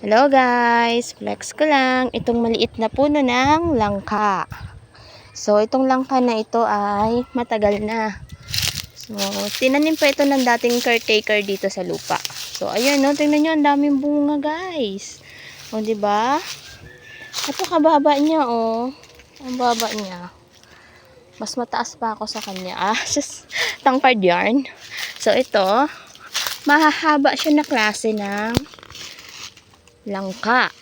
Hello guys, flex ko lang itong maliit na puno ng langka. So itong langka na ito ay matagal na. So tinanim pa ito ng dating caretaker dito sa lupa. So ayan no, tingnan niyo ang daming bunga guys. O di ba? Napakababa niya oh. Ang baba niya. Mas mataas pa ako sa kanya. Ah, sus, tangpad yarn. So ito, mahahaba siya na klase ng langka.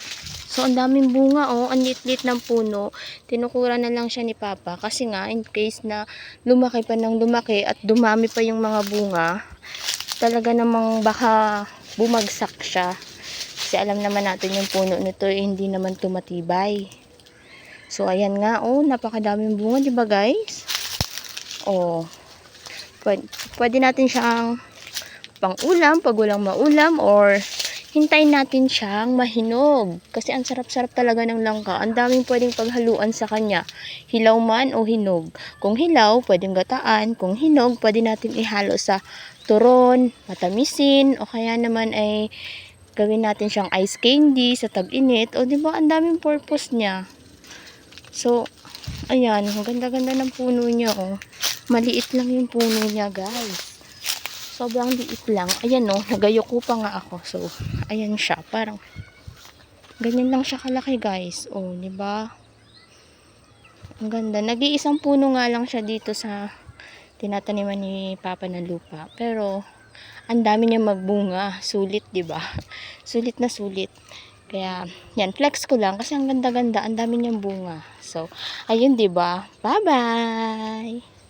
So, ang daming bunga, oh. Ang lit-lit ng puno. Tinukura na lang siya ni Papa. Kasi nga, in case na lumaki pa ng lumaki at dumami pa yung mga bunga, talaga namang baka bumagsak siya. Kasi alam naman natin yung puno nito, eh, hindi naman tumatibay. So, ayan nga, oh. Napakadaming bunga, di ba, guys? Oh. Pwede, pwede natin siyang pang-ulam, pag walang maulam, or hintayin natin siyang mahinog. Kasi ang sarap-sarap talaga ng langka. Ang daming pwedeng paghaluan sa kanya. Hilaw man o hinog. Kung hilaw, pwedeng gataan. Kung hinog, pwede natin ihalo sa turon, matamisin, o kaya naman ay gawin natin siyang ice candy sa tag-init. O di ba ang daming purpose niya. So, ayan, ang ganda-ganda ng puno niya, oh. Maliit lang yung puno niya, guys. Sobrang liit lang. Ayan, oh, nagayoko pa nga ako. So, ayan siya, parang ganyan lang siya kalaki, guys. Oh, di ba? Ang ganda. Nag-iisang puno nga lang siya dito sa tinataniman ni Papa ng lupa. Pero, ang dami niya magbunga. Sulit, ba? Sulit na sulit. Kaya, yan, flex ko lang kasi ang ganda-ganda, ang dami niyang bunga. So, ayun, 'di ba? Bye-bye.